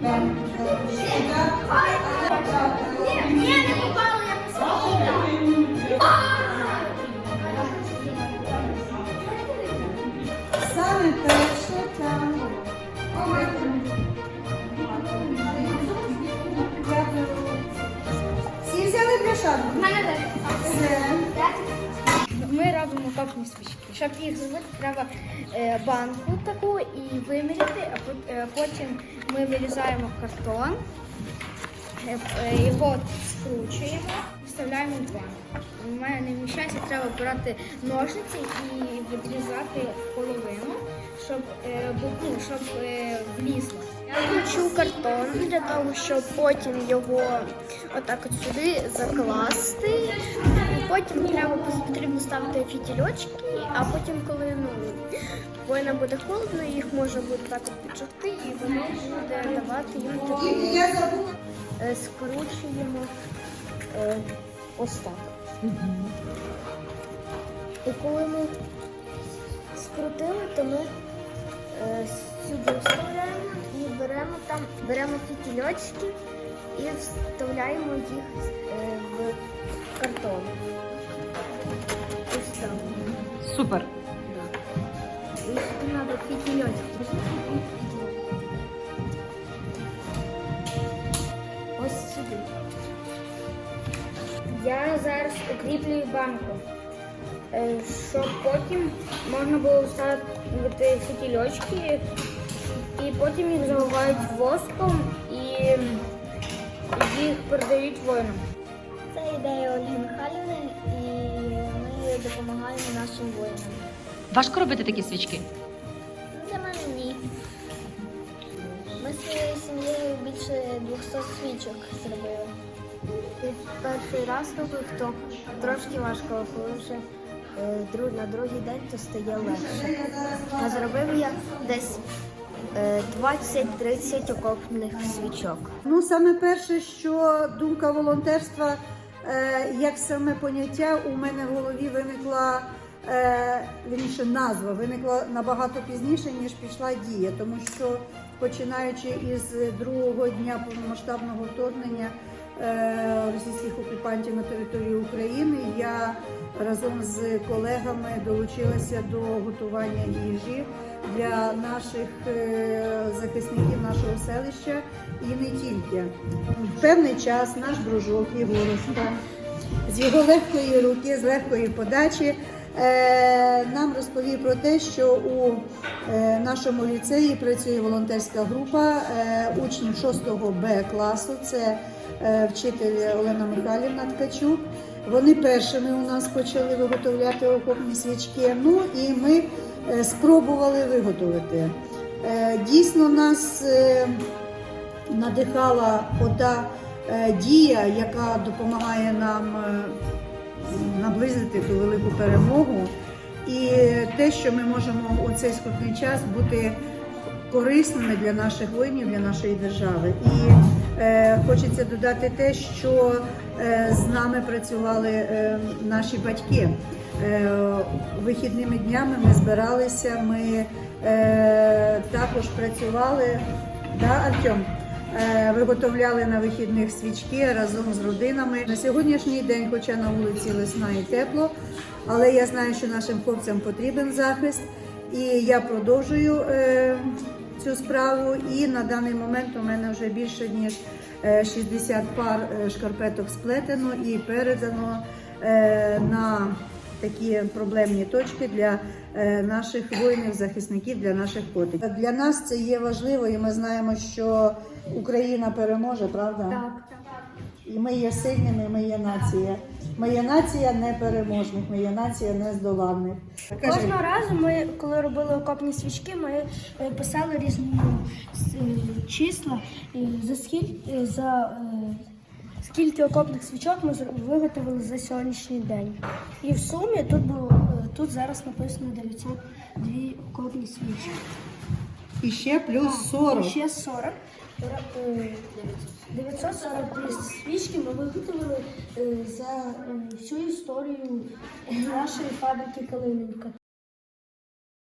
Саме перше там. Всі взяли бляшанку? Мене теж. Копні свічки. Щоб їх зробити, треба е, банку таку і виміряти, а е, потім ми вирізаємо картон, е, його скручуємо, вставляємо в банку. У мене не вміщається, треба брати ножниці і відрізати половину, щоб, ну, щоб влізло. Я кручу картон для того, щоб потім його отак от сюди закласти. Потім треба потрібно ставити фітільочки, а потім, коли ну воїнам буде холодно, їх можна буде так от піджогти, і воно буде давати їм е, скручуємо е, ось так. І коли ми скрутили, то ми е, сюди беремо фітільочки і вставляємо їх е, в картон. Ось так. Супер. І сюди треба фітільочки. Ось сюди. Я зараз укріплюю банку, е, щоб потім можна було ставити фітільочки, і потім їх заливають воском і їх передають воїнам. Це ідея Олії Михайлівни, і ми допомагаємо нашим воїнам. Важко робити такі свічки. Для мене ні. Ми з своєю сім'єю більше 200 свічок зробили. Перший раз робив, то трошки важко, коли вже е, на другий день то стає легше. А зробив я десь 20-30 окопних свічок. Ну, саме перше, що думка волонтерства, е, як саме поняття, у мене в голові виникла е, вірніше, назва виникла набагато пізніше, ніж пішла дія, тому що починаючи із другого дня повномасштабного вторгнення е, російських окупантів на територію України, я разом з колегами долучилася до готування їжі для наших е, захисників нашого селища і не тільки. В певний час наш дружок Єгорушка з його легкої руки, з легкої подачі. Е, Нам розповів про те, що у е, нашому ліцеї працює волонтерська група е, учнів 6 Б класу. Це вчитель Олена Михайлівна Ткачук. Вони першими у нас почали виготовляти окопні свічки. Ну і ми спробували виготовити. Дійсно, нас надихала ота дія, яка допомагає нам наблизити ту велику перемогу. І те, що ми можемо у цей скрутний час бути корисними для наших воїнів, для нашої держави. І е, хочеться додати те, що е, з нами працювали е, наші батьки. Е, вихідними днями ми збиралися, ми е, також працювали. Да, Артем? Е, Виготовляли на вихідних свічки разом з родинами. На сьогоднішній день, хоча на вулиці весна і тепло, але я знаю, що нашим хлопцям потрібен захист, і я продовжую е, цю справу. І на даний момент у мене вже більше ніж е, 60 пар е, шкарпеток сплетено і передано на такі проблемні точки для е, наших воїнів, захисників, для наших котиків. Для нас це є важливо, і ми знаємо, що Україна переможе, правда? Так. І ми є сильними, ми є нація. Ми є нація непереможних, ми є нація нездоланних. Кожного разу ми, коли робили окопні свічки, ми е, писали різні е, числа за скільки за скільки окопних свічок ми виготовили за сьогоднішній день. І в сумі тут було е, тут зараз написано 902 окопні свічки. І ще плюс 40. І ще 40. Е, 942 свічки ми виготовили е, за е, всю історію нашої фабрики Калиненка.